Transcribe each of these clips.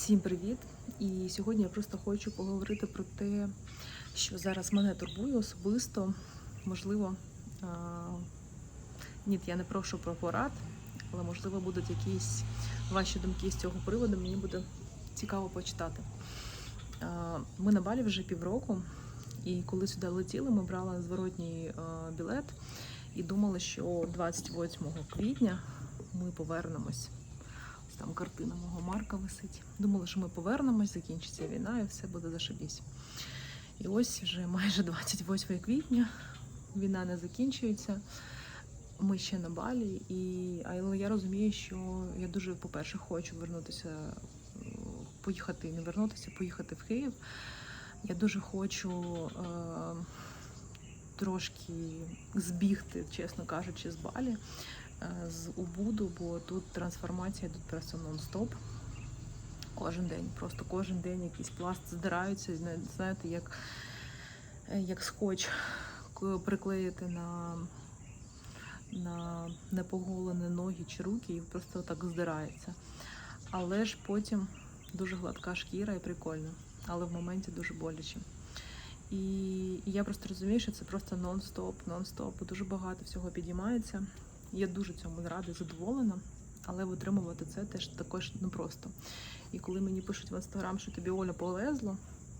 Всім привіт! І сьогодні я просто хочу поговорити про те, що зараз мене турбує особисто. Можливо, а, ні, я не прошу про порад, але можливо будуть якісь ваші думки з цього приводу. Мені буде цікаво почитати. А, Ми на балі вже півроку, і коли сюди летіли, ми брали зворотній білет і думали, що 28 квітня ми повернемось. Там картина мого Марка висить. Думали, що ми повернемось, закінчиться війна і все буде зашибісь. І ось вже майже 28 квітня, війна не закінчується. Ми ще на балі, і але я розумію, що я дуже, по-перше, хочу вернутися, поїхати, не вернутися, поїхати в Київ. Я дуже хочу е, трошки збігти, чесно кажучи, з балі з Убуду, бо тут трансформація йде просто нон-стоп. Кожен день, просто кожен день якийсь пласт здираються, знаєте, як, е, як скотч приклеїти на, на непоголені ноги чи руки і просто так здирається. Але ж потім дуже гладка шкіра і прикольно, але в моменті дуже боляче. І я просто розумію, що це просто нон-стоп, нон-стоп, дуже багато всього підіймається. Я дуже цьому рада, задоволена, але витримувати це теж також непросто. І коли мені пишуть в інстаграм, що тобі Оля повезло,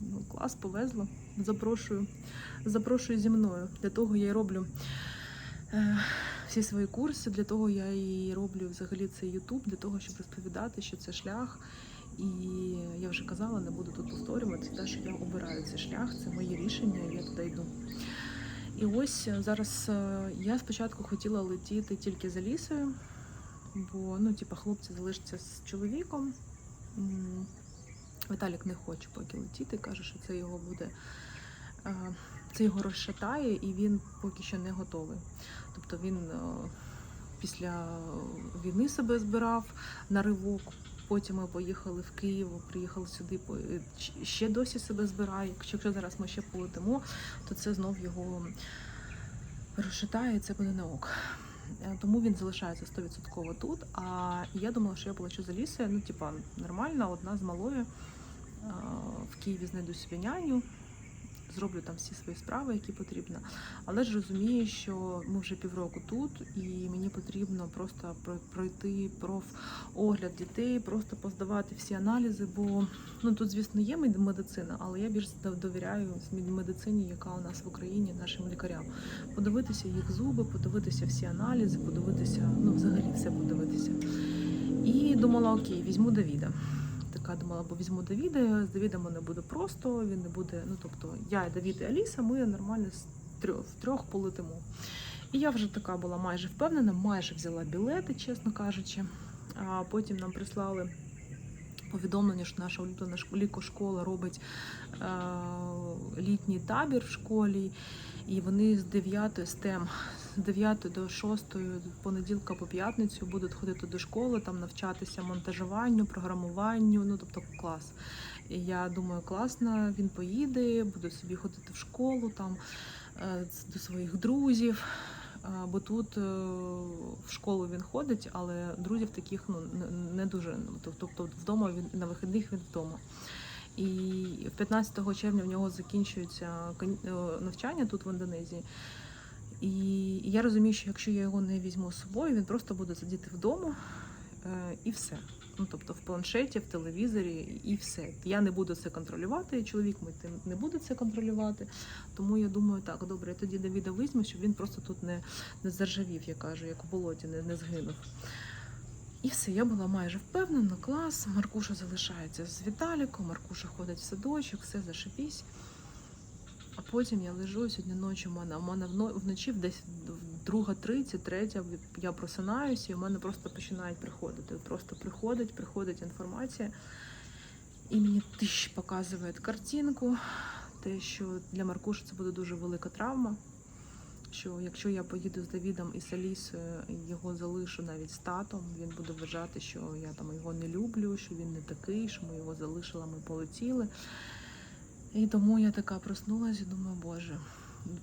ну клас повезло. Запрошую, запрошую зі мною. Для того я і роблю е, всі свої курси, для того я і роблю взагалі цей Ютуб, для того, щоб розповідати, що це шлях. І я вже казала, не буду тут повторювати те, що я обираю цей шлях, це моє рішення, і я туди йду. І ось е, зараз е, я спочатку хотіла летіти тільки за лісою, бо ну, типу, хлопці залишаться з чоловіком. Віталік не хоче поки летіти, каже, що це його буде. е, Це його розшатає і він поки що не готовий. Тобто він після війни себе збирав на ривок. Потім ми поїхали в Київ, приїхали сюди, е, ще досі себе збирає. Якщо якщо зараз ми ще полетимо, то це знов його розшитає, і це буде не ок. Е, Тому він залишається 100% тут. А я думала, що я плачу за лісою. Ну, типа, нормально, одна з малою. Е, В Києві знайду собі няню, зроблю там всі свої справи, які потрібно. Але ж розумію, що ми вже півроку тут, і мені потрібно просто про- пройти профогляд дітей, просто поздавати всі аналізи. Бо ну тут, звісно, є мед- медицина, але я більш довіряю мед- медицині, яка у нас в Україні, нашим лікарям. Подивитися їх зуби, подивитися всі аналізи, подивитися, ну взагалі все подивитися. І думала, окей, візьму Давіда. Така думала, бо візьму Давіда, з Давідом мене буде просто, він не буде. Ну тобто, я, Давід і Аліса, ми нормально з трьох, втрьох полетимо. І я вже така була майже впевнена, майже взяла білети, чесно кажучи. А потім нам прислали повідомлення, що наша улюблена лікошкола робить е, літній табір в школі, і вони з 9 STEM, з 9 до 6 понеділка по п'ятницю будуть ходити до школи, там навчатися монтажуванню, програмуванню, ну тобто клас. І я думаю, класно, він поїде, буде собі ходити в школу, там е, до своїх друзів. Бо тут е, в школу він ходить, але друзів таких ну не- дуже. ну, Тобто вдома він на вихідних він вдома. І 15 червня в нього закінчується е, навчання тут в Індонезії. І я розумію, що якщо я його не візьму з собою, він просто буде сидіти вдома е, і все. Ну, тобто в планшеті, в телевізорі і все. Я не буду це контролювати, чоловік мій не буде це контролювати. Тому я думаю, так, добре, я тоді Давіда візьму, щоб він просто тут не, не заржавів, я кажу, як у болоті, не, не згинув. І все, я була майже впевнена, клас. Маркуша залишається з Віталіком, Маркуша ходить в садочок, все зашипісь. А потім я лежу сьогодні ночі. У мене у мене вно- вночі десь в друга 30, третя я просинаюся, і у мене просто починають приходити. Просто приходить, приходить інформація, і мені тиш показує картинку, те, що для Маркуші це буде дуже велика травма. Що якщо я поїду з Давідом і з Алісою, його залишу навіть з татом, він буде вважати, що я там його не люблю, що він не такий, що ми його залишили, ми полетіли. І тому я така проснулася і думаю, боже.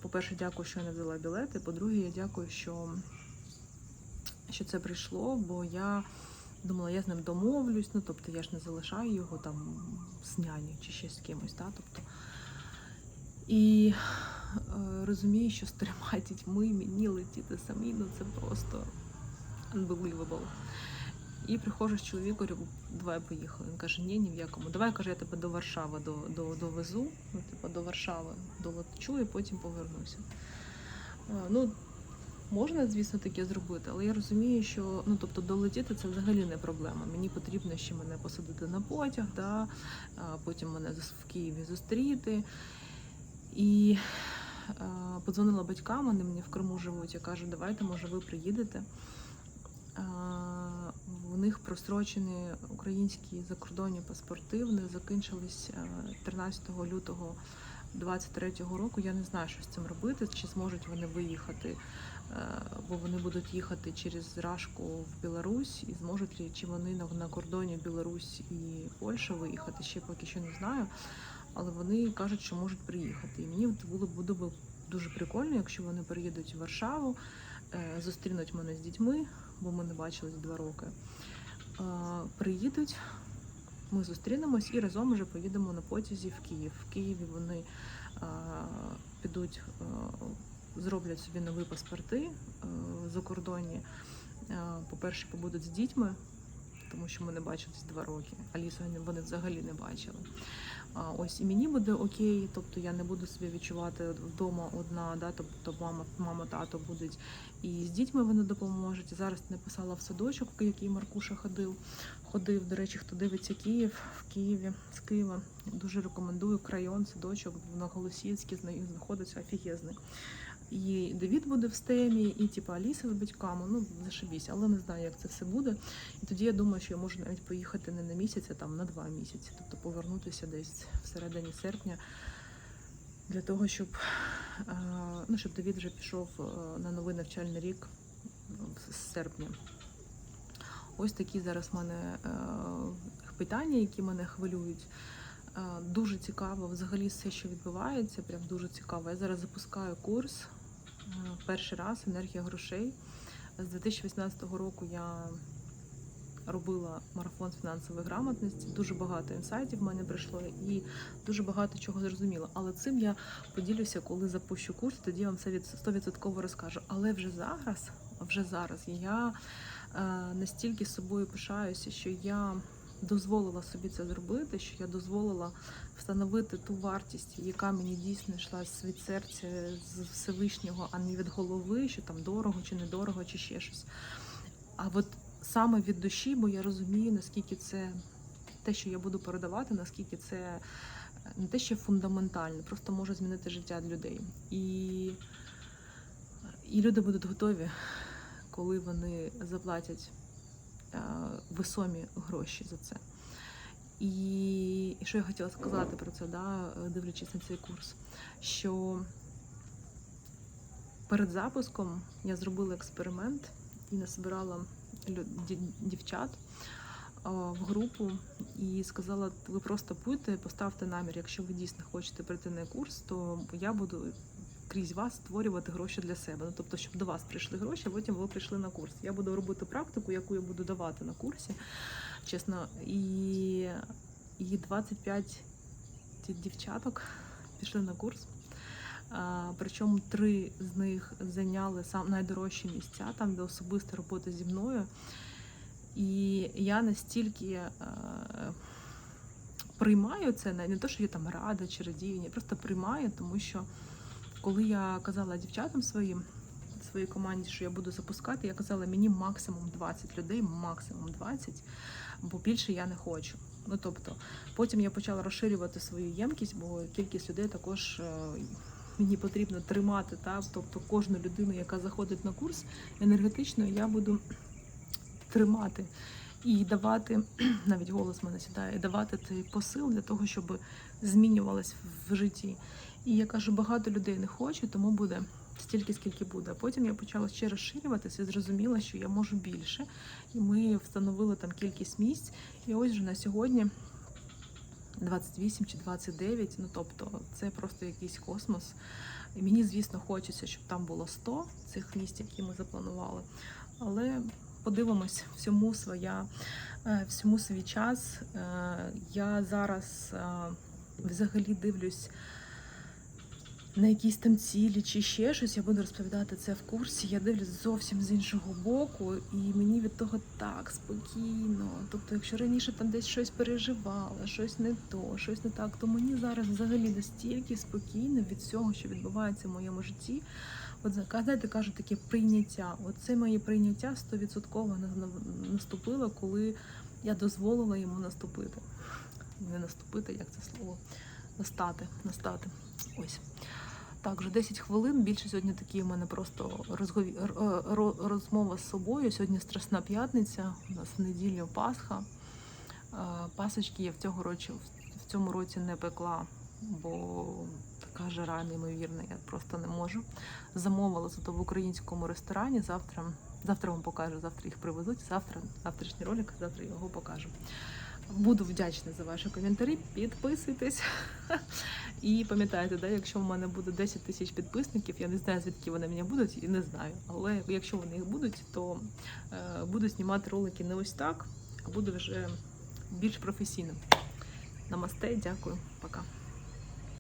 По-перше, дякую, що я не взяла білети. По-друге, я дякую, що, що це прийшло, бо я Думала, я з ним домовлюсь, ну тобто я ж не залишаю його там з няню чи ще з кимось. Да? Тобто, і е, розумію, що з трьома дітьми мені летіти самі, ну це просто unbelievable. І приходжу з чоловіком, давай поїхали. Він каже, ні, ні в якому. Давай каже, я тебе до Варшави до, до, довезу, ну, типу, до Варшави долечу і потім повернуся. Ну, можна, звісно, таке зробити, але я розумію, що ну, тобто, долетіти це взагалі не проблема. Мені потрібно ще мене посадити на потяг, да, потім мене в Києві зустріти. І подзвонила батькам, вони мені в Криму живуть. Я кажу, давайте, може, ви приїдете. Е, У них прострочені українські закордонні паспорти. Вони закінчились е, 13 лютого 23-го року. Я не знаю, що з цим робити, чи зможуть вони виїхати, е, бо вони будуть їхати через Рашку в Білорусь, і зможуть чи вони на, кордоні Білорусь і Польща виїхати, ще поки що не знаю. Але вони кажуть, що можуть приїхати. І мені було буде дуже прикольно, якщо вони приїдуть в Варшаву, е, зустрінуть мене з дітьми, бо ми не бачились два роки. Приїдуть, ми зустрінемось і разом вже поїдемо на потязі в Київ. В Києві вони підуть, зроблять собі нові паспорти закордонні. Е, По-перше, побудуть з дітьми, тому що ми не бачились два роки. Алісу вони взагалі не бачили. Ось і мені буде окей, тобто я не буду себе відчувати вдома одна, да, тобто мама, мама, тато будуть і з дітьми вони допоможуть. Зараз написала в садочок, який Маркуша ходив. Ходив, до речі, хто дивиться Київ в Києві з Києва. Дуже рекомендую крайон, садочок на Голосіцькій знаходиться офігезний. І Давід буде в стемі, і типу Аліса з батьками. Ну зашибісь, але не знаю, як це все буде. І тоді я думаю, що я можу навіть поїхати не на місяць, а там на два місяці, тобто повернутися десь всередині серпня для того, щоб, е, ну, щоб Давід вже пішов е, на новий навчальний рік е, з серпня. Ось такі зараз в мене питання, які мене хвилюють. Дуже цікаво взагалі все, що відбувається, прям дуже цікаво. Я зараз запускаю курс перший раз енергія грошей. З 2018 року я робила марафон з фінансової грамотності. Дуже багато інсайтів в мене прийшло і дуже багато чого зрозуміла. Але цим я поділюся, коли запущу курс, тоді я вам це від 100% розкажу. Але вже зараз, вже зараз я е, настільки собою пишаюся, що я дозволила собі це зробити, що я дозволила встановити ту вартість, яка мені дійсно йшла від серця, з Всевишнього, а не від голови, що там дорого чи недорого, чи ще щось. А от саме від душі, бо я розумію, наскільки це те, що я буду передавати, наскільки це е, не те, що фундаментально, просто може змінити життя людей. І, і люди будуть готові, коли вони заплатять весомі гроші за це. І, що я хотіла сказати про це, да, дивлячись на цей курс, що перед запуском я зробила експеримент і насобирала дівчат в групу і сказала: ви просто будьте, поставте намір, якщо ви дійсно хочете прийти на курс, то я буду крізь вас створювати гроші для себе. Ну тобто, щоб до вас прийшли гроші, а потім ви прийшли на курс. Я буду робити практику, яку я буду давати на курсі, чесно, і, і 25 дівчаток пішли на курс. Причому три з них зайняли сам найдорожчі місця, там де особиста робота зі мною. І я настільки е, приймаю це, не те, що я там рада чи радію, я просто приймаю, тому що коли я казала дівчатам своїм, своїй команді, що я буду запускати, я казала, мені максимум 20 людей, максимум 20, бо більше я не хочу. Ну тобто, потім я почала розширювати свою ємкість, бо кількість людей також е, мені потрібно тримати. Та? Тобто кожну людину, яка заходить на курс енергетично, я буду тримати і давати, навіть голос мене сідає, давати цей посил для того, щоб змінювалось в житті. І я кажу, багато людей не хоче, тому буде стільки, скільки буде. А потім я почала ще розширюватися і зрозуміла, що я можу більше. І ми встановили там кількість місць. І ось вже на сьогодні 28 чи 29, ну тобто це просто якийсь космос. І мені, звісно, хочеться, щоб там було 100 цих місць, які ми запланували. Але подивимось всьому своя, е, всьому свій час. Е, Я зараз е, взагалі дивлюсь на якісь там цілі чи ще щось, я буду розповідати це в курсі. Я дивлюсь зовсім з іншого боку, і мені від того так спокійно. Тобто, якщо раніше там десь щось переживала, щось не то, щось не так, то мені зараз взагалі настільки спокійно від всього, що відбувається в моєму житті. От знаєте, кажуть таке прийняття. От це моє прийняття стовідсотково на- на- наступило, коли я дозволила йому наступити. Не наступити, як це слово? Настати, настати. Ось. Так, вже 10 хвилин. Більше сьогодні такі в мене просто розгові... е, ро- розмова з собою. Сьогодні Страсна п'ятниця, у нас в неділю Пасха. Е, Пасочки я в цього році, в цьому році не пекла, бо така жара неймовірна, я просто не можу. Замовила зато в українському ресторані. Завтра, завтра вам покажу, завтра їх привезуть. Завтра, завтрашній ролик, завтра його покажу. Буду вдячна за ваші коментарі. Підписуйтесь. І пам'ятайте, да, якщо в мене буде 10 тисяч підписників, я не знаю, звідки вони мені будуть, і не знаю. Але якщо вони їх будуть, то е, буду знімати ролики не ось так, а буду вже більш професійним. Намасте, дякую, пока.